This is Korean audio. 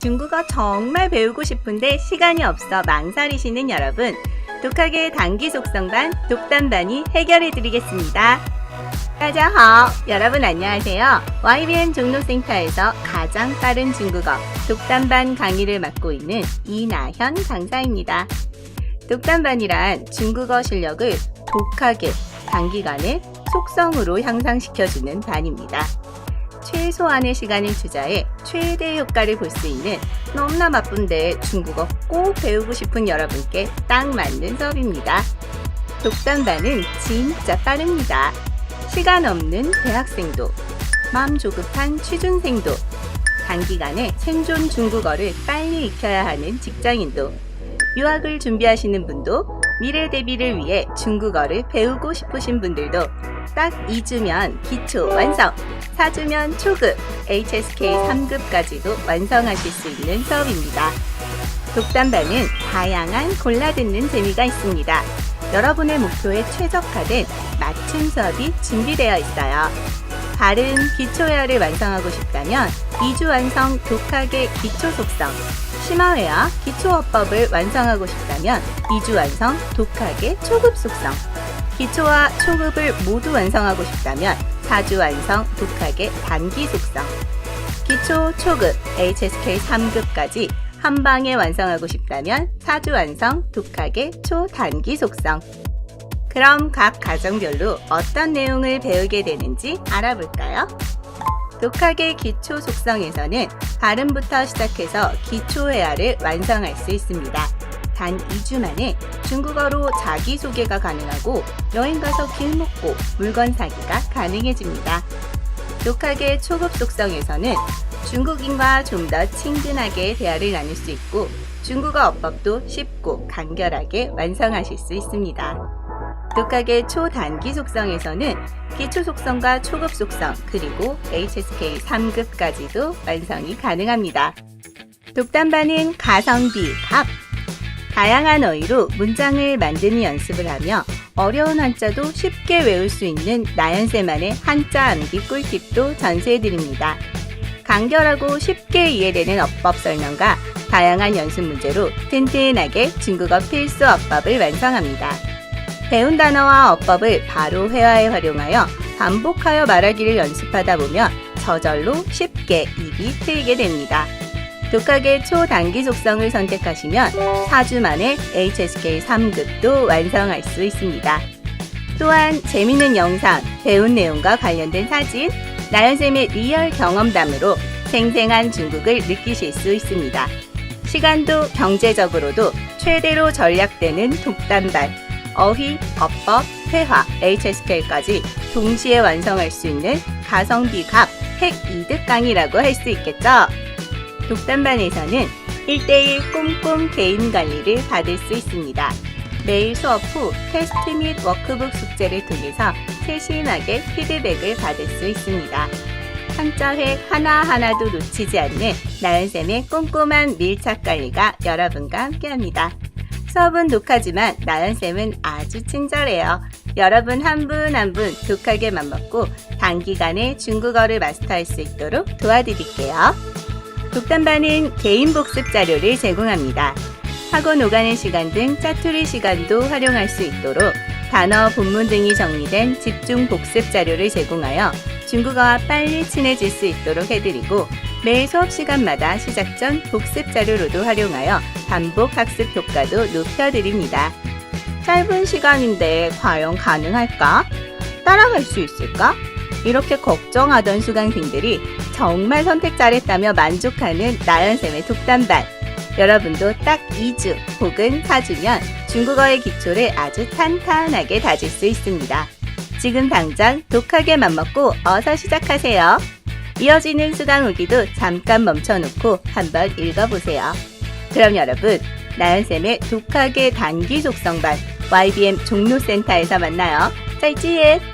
중국어 정말 배우고 싶은데 시간이 없어 망설이시는 여러분, 독학의 단기 속성반, 독단반이 해결해드리겠습니다. 따자하 여러분 안녕하세요. YBN 종로센터에서 가장 빠른 중국어 독단반 강의를 맡고 있는 이나현 강사입니다. 독단반이란 중국어 실력을 독하게 단기간에 속성으로 향상시켜주는 반입니다. 최소한의 시간을 투자해 최대 효과를 볼 수 있는 너무나 바쁜데 중국어 꼭 배우고 싶은 여러분께 딱 맞는 수업입니다. 독단반은 진짜 빠릅니다. 시간 없는 대학생도, 마음 조급한 취준생도, 단기간에 생존 중국어를 빨리 익혀야 하는 직장인도, 유학을 준비하시는 분도, 미래 대비를 위해 중국어를 배우고 싶으신 분들도 딱 2주면 기초 완성, 4주면 초급, HSK 3급까지도 완성하실 수 있는 수업입니다. 독단반은 다양한 골라듣는 재미가 있습니다. 여러분의 목표에 최적화된 맞춤 수업이 준비되어 있어요. 바른 기초회화를 완성하고 싶다면 2주 완성 독학의 기초 속성, 심화회화 기초어법을 완성하고 싶다면 2주 완성 독학의 초급 속성, 기초와 초급을 모두 완성하고 싶다면 4주 완성 독학의 단기 속성, 기초, 초급, HSK 3급까지 한 방에 완성하고 싶다면 4주 완성 독학의 초단기 속성. 그럼 각 과정별로 어떤 내용을 배우게 되는지 알아볼까요? 독학의 기초 속성에서는 발음부터 시작해서 기초 회화를 완성할 수 있습니다. 단 2주 만에 중국어로 자기소개가 가능하고 여행 가서 길 먹고 물건 사기가 가능해집니다. 독학의 초급 속성에서는 중국인과 좀 더 친근하게 대화를 나눌 수 있고 중국어 어법도 쉽고 간결하게 완성하실 수 있습니다. 독학의 초단기 속성에서는 기초 속성과 초급 속성 그리고 HSK 3급까지도 완성이 가능합니다. 독단반은 가성비, 값, 다양한 어휘로 문장을 만드는 연습을 하며 어려운 한자도 쉽게 외울 수 있는 나연쌤만의 한자 암기 꿀팁도 전수해드립니다. 간결하고 쉽게 이해되는 어법 설명과 다양한 연습 문제로 튼튼하게 중국어 필수 어법을 완성합니다. 배운 단어와 어법을 바로 회화에 활용하여 반복하여 말하기를 연습하다 보면 저절로 쉽게 입이 트이게 됩니다. 독학의 초단기 속성을 선택하시면 4주 만에 HSK 3급도 완성할 수 있습니다. 또한 재밌는 영상, 배운 내용과 관련된 사진, 나연쌤의 리얼 경험담으로 생생한 중국을 느끼실 수 있습니다. 시간도 경제적으로도 최대로 전략되는 독단반, 어휘, 어법, 회화, HSK까지 동시에 완성할 수 있는 가성비 값, 핵 이득 강의라고 할 수 있겠죠? 독단반에서는 1대1 꼼꼼 개인 관리를 받을 수 있습니다. 매일 수업 후 테스트 및 워크북 숙제를 통해서 세심하게 피드백을 받을 수 있습니다. 한자획 하나하나도 놓치지 않는 나연쌤의 꼼꼼한 밀착 관리가 여러분과 함께합니다. 수업은 독하지만 나연쌤은 아주 친절해요. 여러분 한 분 한 분 독하게 맘먹고 단기간에 중국어를 마스터할 수 있도록 도와드릴게요. 독단반은 개인 복습 자료를 제공합니다. 학원 오가는 시간 등 짜투리 시간도 활용할 수 있도록 단어, 본문 등이 정리된 집중 복습 자료를 제공하여 중국어와 빨리 친해질 수 있도록 해드리고 매일 수업 시간마다 시작 전 복습 자료로도 활용하여 반복 학습 효과도 높여드립니다. 짧은 시간인데 과연 가능할까? 따라갈 수 있을까? 이렇게 걱정하던 수강생들이 정말 선택 잘했다며 만족하는 나연쌤의 독단반. 여러분도 딱 2주 혹은 4주면 중국어의 기초를 아주 탄탄하게 다질 수 있습니다. 지금 당장 독하게 맘먹고 어서 시작하세요. 이어지는 수강 후기도 잠깐 멈춰놓고 한번 읽어보세요. 그럼 여러분, 나연쌤의 독하게 단기 속성반 YBM 종로센터에서 만나요. 再见。